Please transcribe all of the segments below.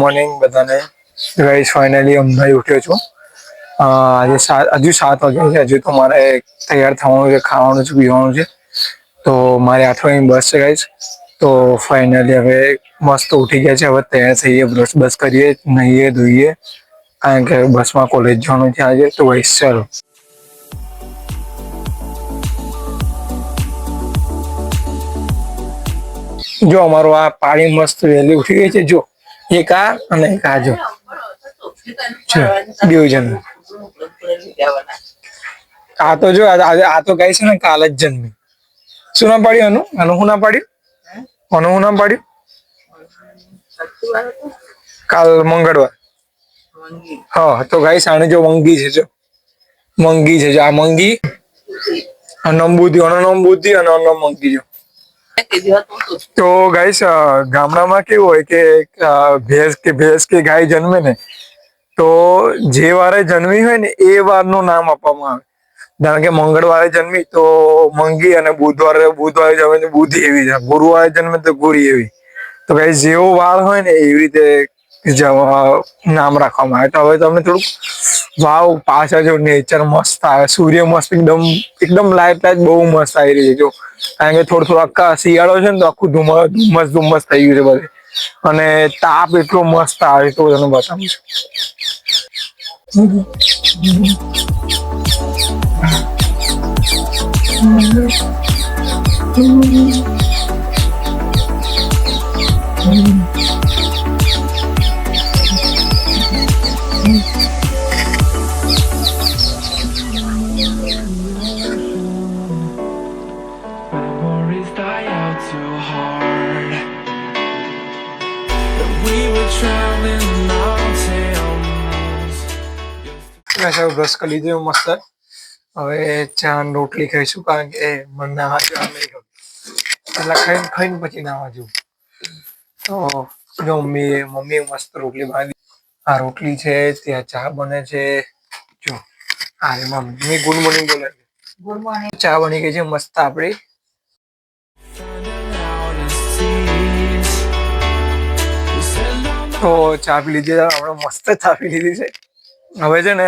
Morning બધાને. Guys finally હમણાં ઉઠ્યો છું. અ, આજે સાત હજુ સાત વાગ્યા છે. હજુ તો મારે તૈયાર થવાનું છે ખાવાનું છે પીવાનું છે. તો મારે આઠ વાગ્યાની બસ છે ગાઈસ તો ફાઇનલી હવે મસ્ત ઉઠી ગયા છે. હવે તૈયાર થઈએ બ્રશ બસ કરીએ નહીએ ધોઈએ. કારણ કે બસમાં કોલેજ જવાનું છે આજે. તો ગાઈસ ચાલો. જો અમારો આ પાણી મસ્ત વહેલી ઉઠી ગઈ છે. જો એક આ અને એક આ જો. છે આ તો જો, આ તો ગાય છે ને કાલ જ જન્મી. શું નામ પાડ્યું એનું? આનું શું નામ પાડ્યું? આનું શું નામ પાડ્યું? કાલ મંગળવાર. હા, તો ગાય આને જો મંગી છે, જો. મંગી છે, જો. આ મંગી, આ નંબુદી આનો નામ બુદ્ધિ અને અનમ મંગી જો. તો ગાઈસ ગામડામાં કેવું હોય કે ભેંસ કે ભેંસ કે ગાય જન્મે ને, તો જે વારે જન્મી હોય ને, એ વારનું નામ આપવામાં આવે. કારણ કે મંગળવારે જન્મી તો મંગી અને બુધવારે બુધવારે જન્મે તો બુદ્ધિ એવી છે. ગુરુવારે જન્મે તો ગુરી એવી. તો ગાઈસ જેવો વાર હોય ને, એવી રીતે નામ રાખવામાં આવે. તો હવે તમને થોડુંક, વાવ, પાછળ જો નેચર મસ્ત આવે, સૂર્ય મસ્ત, એકદમ એકદમ લાઈટ લાઈટ બહુ મસ્ત આવી રહી છે. જો કારણ કે થોડું થોડું આખા શિયાળો છે ને તો આખું ધુમ્મસ ધુમ્મસ ધુમ્મસ થઈ ગયું છે બધે. અને તાપ એટલો મસ્ત આવે તો તને બતાવું છું. મેં સાહેબ બ્રશ કરી લીધું મસ્ત. હવે ચા રોટલી ખાઈશું કારણ કે મને નાવા જવા નહીં ગમતું એટલે ખાઈને ખાઈને પછી નાવા જવું તો જો મમ્મી મમ્મીએ મસ્ત રોટલી બાંધી. આ રોટલી છે ત્યાં ચા બને છે. જો આ રે મમ્મી. ગુડ મોર્નિંગ બોલે ગુડ મોર્નિંગ. ચા બની ગઈ છે મસ્ત આપણી તો ચા પી લીધી. હમણાં મસ્ત ચા પી લીધી છે. હવે છે ને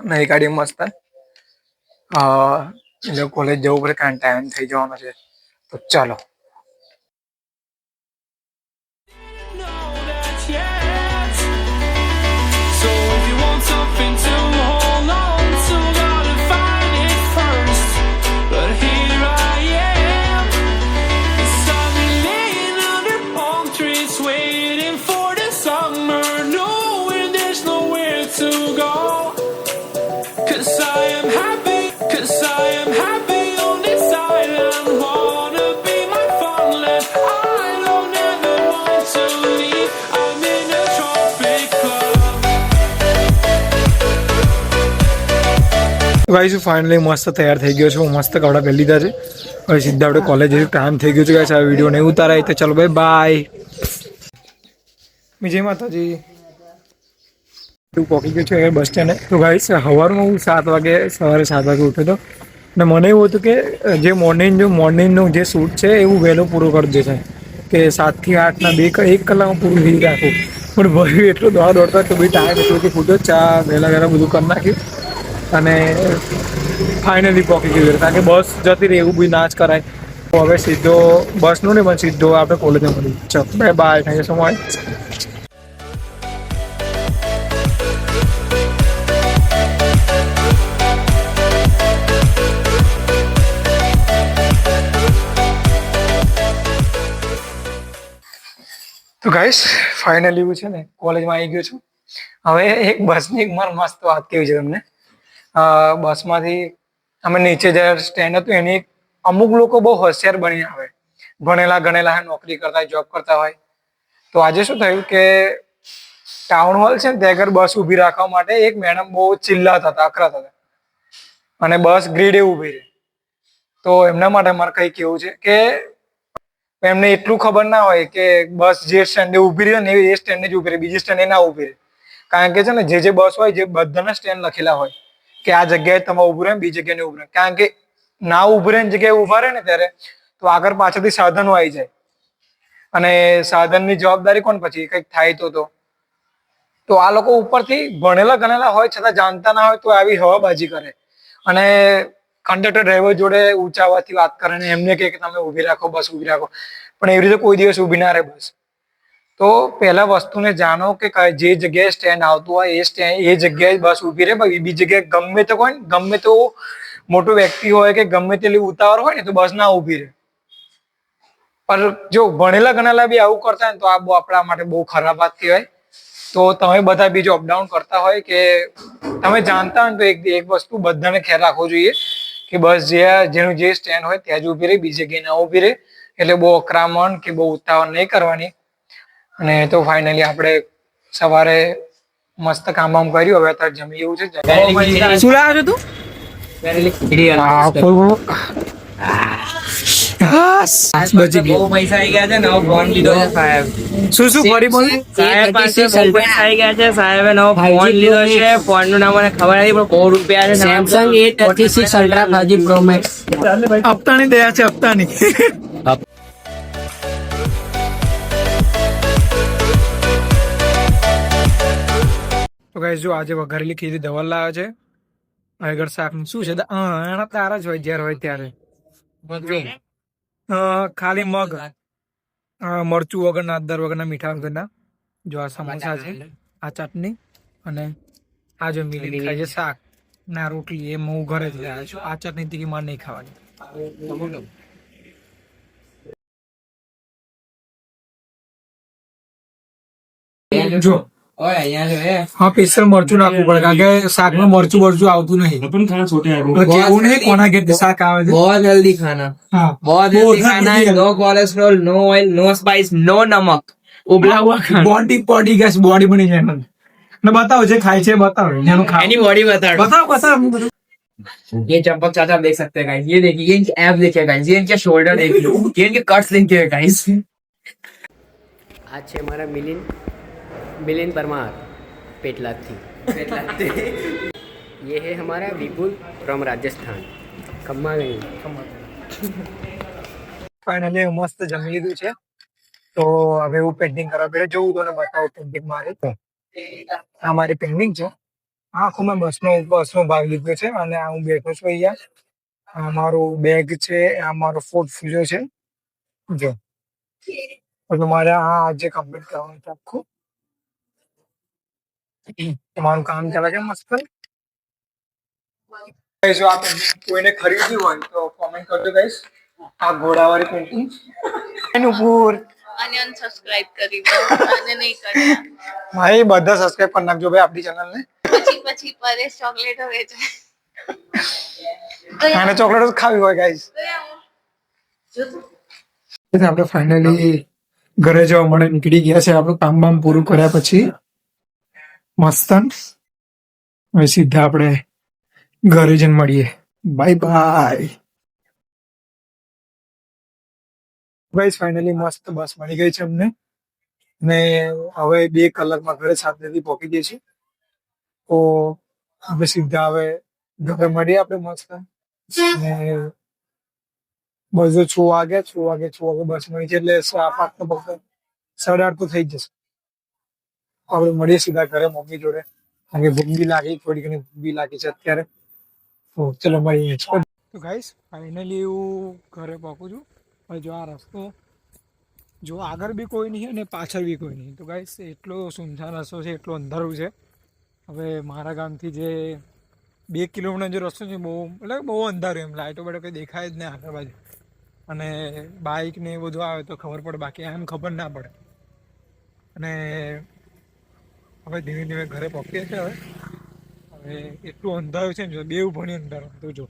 નહીં કાઢી મસ્ત. એટલે કોલેજ જવું પડે કારણ ટાઈમ થઈ જવાનો છે. તો ચાલો. ગાઈસ ફાઇનલી મસ્ત તૈયાર થઈ ગયો છે. હું મસ્ત કપડાં પહેરી લીધા છે. હવે સીધા આપણે કોલેજ જઈશું ટાઈમ થઈ ગયો છે ગાઈસ આ વીડિયો નહીં ઉતારાય તો ચાલો ભાઈ બાય વિજય માતાજી. તું પહોંચી ગયો છે બસ સ્ટેન્ડે તો ગાઈસ સવારમાં હું સાત વાગે, સવારે સાત વાગે ઉઠ્યો હતો. અને મને એવું હતું કે, જે મોર્નિંગ જો મોર્નિંગનું જે શૂટ છે, એવું વહેલું પૂરું કરી દે છે કે સાતથી આઠના બે ક- એક કલાકમાં પૂરું થઈ રાખું. પણ ભાઈ, એટલું દોડા દોડતા કે ભાઈ ટાઈમ એટલો ફૂટ્યો ચા વહેલા વહેલા બધું કરી નાખ્યું. અને ફાઇનલી પહોંચી ગયું કારણ કે બસ જતી રહી, એવું બી ના જ કરાય. તો હવે સીધો બસનું નહીં, પણ સીધો આપણે કોલેજમાં મળી ચલો bye bye thank you so much તો ગાઈસ ફાઇનલી એવું છે ને કોલેજમાં આવી ગયો છું. હવે એક બસની એક માર મસ્ત વાત કેવી છે તમને? બસમાંથી અમે નીચે જે સ્ટેન્ડ હતું, એની અમુક લોકો બહુ હોશિયાર બની આવે. ભણેલા ગણેલા નોકરી કરતા હોય જોબ કરતા હોય. તો આજે શું થયું કે ટાઉન હોલ છે ને, ત્યાં આગળ બસ ઊભી રાખવા માટે એક મેડમ બહુ ચિલ્લાતા હતા અકરાતા હતા. અને બસ ગ્રીડે ઊભી રહી. તો એમના માટે મારે કંઈ કેવું છે કે એમને એટલું ખબર ના હોય કે બસ જે સ્ટેન્ડે ઊભી રહી ને એ સ્ટેન્ડે જ ઊભી રહે, બીજી સ્ટેન્ડે ના ઊભી રહે. કારણ કે છે ને, જે જે બસ હોય, જે બધાના સ્ટેન્ડ લખેલા હોય. કે આ જગ્યાએ તમે ઊભું રહે બીજી જગ્યાએ ઉભું રહે. કારણ કે ના ઉભું રહે જગ્યાએ ઊભા રહે ને ત્યારે તો આગળ પાછળથી સાધનો આવી જાય. અને સાધનની જવાબદારી કોણ પછી? કંઈક થાય તો તો. તો આ લોકો ઉપરથી ભણેલા ગણેલા હોય છતાં જાણતા ના હોય તો આવી હવાબાજી કરે. અને કંડક્ટર ડ્રાઈવર જોડે ઊંચા વાત કરે ને એમને કહે કે તમે ઊભી રાખો, બસ ઊભી રાખો. પણ એવી રીતે કોઈ દિવસ ઊભી ના રહે બસ. તો પહેલા વસ્તુને જાણો કે કઈ- જે જગ્યાએ સ્ટેન્ડ આવતું હોય એ સ્ટેન્ડ એ જગ્યાએ બસ ઊભી રહે બાકી બીજી જગ્યાએ ગમે તે કોઈ ગમે તો મોટો વ્યક્તિ હોય કે ગમે તેટલી ઉતાવળ હોય ને તો બસ ના ઊભી રહે પણ જો ભણેલા ગણેલા બી આવું કરતા હોય ને તો આ બહુ આપણા માટે બહુ ખરાબ વાત કહેવાય તો તમે બધા બીજો અપડાઉન કરતા હોય કે તમે જાણતા હોય ને તો એક એક વસ્તુ બધાને ખ્યાલ રાખવો જોઈએ કે બસ જે જેનું જે સ્ટેન્ડ હોય ત્યાં જ ઊભી રહે બીજી જગ્યાએ ના ઊભી રહે એટલે બહુ અકરામણ કે બહુ ઉતાવળ નહીં કરવાની અને તો ફાઇનલી આપણે સવારે મસ્ત કામ બામ કર્યું. હવે અત્યારે જમી એવું છે. શું લાવ્યો તું? હા, દયા છે બચી તો ગાઈસ જો આજે વઘારેલી ખીરી દવા લાવે છે આગળ શાક શું છે? એના તારા જ હોય જ્યારે હોય ત્યારે. ખાલી મગ. મરચું વગરના અદર વગરના મીઠા વગરના. જો આ સમોસા છે આ ચટણી અને આ જો મિલી ખાય છે શાક. ના રોટલી એ હું ઘરે જ લાવ્યો છું. આ ચટણી તીખી માર નહીં ખાવાની. જો હે હા સ્પેશિયલ મરચું નાખવું પડે કારણ કે શાકમાં મરચું મરચું આવતું નહીં अपन खाना छोटे हैं તો કેવું નહીં કોના ઘેરથી શાક આવે છે बहुत हेल्दी खाना હા बहुत हेल्दी खाना है no cholesterol no oil no spice no नमक उबला हुआ खाना બોડી બોડી ગેસ બોડી બની જાય એમાં. ને બતાવો જે ખાય છે બતાવો એનું ખાવ एनी बॉडी बता બતાવો બતાવો ये चंपक चाचा आप देख सकते हैं गाइस ये देखिए ये इनके ऐप देखिए गाइस ये इनके शोल्डर देखिए ये इनके कट्स देखिए गाइस આ છે મારા મિલિન મિલિન પરમાર पेटलाद थी ये है हमारा विपुल फ्रॉम राजस्थान खम्मा नहीं ફાઇનલી મસ્ત જમી લીધું છે તો હવે હું પેન્ટિંગ કરવા પડે જોઉં તો ને બતાવું પેન્ટિંગ મારે તો આ મારી પેન્ટિંગ છે આ આખું મેં બસનો બસનો ભાગ લીધો છે અને આ હું બેઠો છું અહીંયા આ મારું બેગ છે આ મારો ફોર્ટ ફ્યુઝર છે જો પછી મારે આ આજે કમ્પ્લીટ કરવાનું છે આખું તમારું કામ ચાલે છે મસ્ત? જો આ કોઈને ખરીદ્યું હોય તો કોમેન્ટ કરજો ગાઈસ આ ઘોડાવાળી પેન્ટિંગ એનું પૂર. અને અનસબસ્ક્રાઇબ કરી દો. અને નહીં કર્યા ભાઈ બધા સબસ્ક્રાઇબ કરી નાખજો ભાઈ આપણી ચેનલ ને. પછી પછી પરેશ ચોકલેટ હવે છે. તો આને ચોકલેટ ખાવી હોય ગાઈસ આપણે ફાઇનલી ઘરે જવા મળે નીકળી ગયા છે. આપણું કામ બામ પૂરું કર્યા પછી મસ્તન. હવે સીધા આપણે ઘરે જઈને મળીએ. બાય બાય ગાઈસ ફાઇનલી મસ્ત બસ મળી ગઈ છે અમને. ને હવે બે કલાકમાં ઘરે શાંતિથી પહોંચી જઈએ છીએ. તો હવે સીધા હવે ઘરે મળીએ આપણે મસ્ત. ને બસ જો છ વાગે છ વાગે છ વાગે બસ મળી છે. એટલે સાત આઠ તો ફક્ત સાડા આઠ તો થઈ જશે. આપણે મળીએ સીધા ઘરે મમ્મી જોડે. કારણ ભૂખ બી લાગી, થોડી ઘણી ભૂખ બી લાગી છે અત્યારે. તો ચલો મળીએ તો ગાઈસ ફાઇનલી હું ઘરે પહોંચું છું. હવે જો આ રસ્તો, જો આગળ બી કોઈ નહીં અને પાછળ બી કોઈ નહીં. તો ગાઈસ એટલો સુનસાન રસ્તો છે, એટલો અંધારું છે. હવે મારા ગામથી જે બે કિલોમીટર જે રસ્તો છે, બહુ, એટલે બહુ અંધારું એમ લાઇટો બાઇટો કંઈ દેખાય જ નહીં આગળ બાજુ. અને બાઇક ને એ બધું આવે તો ખબર પડે. બાકી એમ ખબર ના પડે. અને હવે ધીમે ધીમે ઘરે પહોંચીએ છીએ હવે. હવે એટલું અંધારું છે ને જો બેવ ભણી અંધારું. તો જો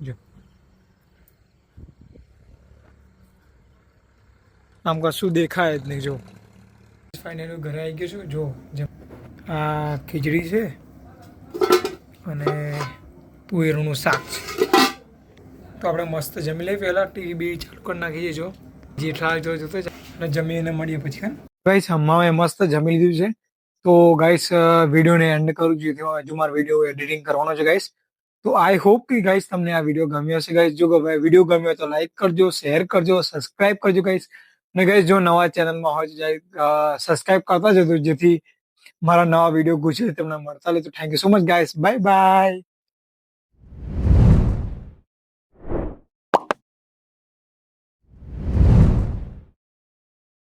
જો. આમ કશું દેખાય જ નહીં, જો. ફાઇનલી ઘરે આવી ગયું છું, જો આ ખીચડી છે અને તુવેરનું શાક છે. તો આપણે મસ્ત જમી લઈએ. પહેલાં ટીવી બી ચાલુ કરી નાખીએ, જો. જેઠા જોતો જમીને મળીએ પછી, હા ભાઈ હમણાં મસ્ત જમી લીધું છે. તો ગાઈસ વિડીયોને એન્ડ કરું છું. તો હજુ મારો વીડિયો એડિટિંગ કરવાનો છે ગાઈસ તો આઈ હોપ કે ગાઈસ તમને આ વીડિયો ગમ્યો હશે ગાઈસ જો વીડિયો ગમ્યો તો લાઈક કરજો શેર કરજો સબસ્ક્રાઇબ કરજો ગાઈસ ને ગાઈસ જો નવા ચેનલમાં હોય સબસ્ક્રાઇબ કરતા જજો. જેથી મારા નવા વીડિયો ગુજરે તમને મળતા રહે. તો thank you so much guys bye bye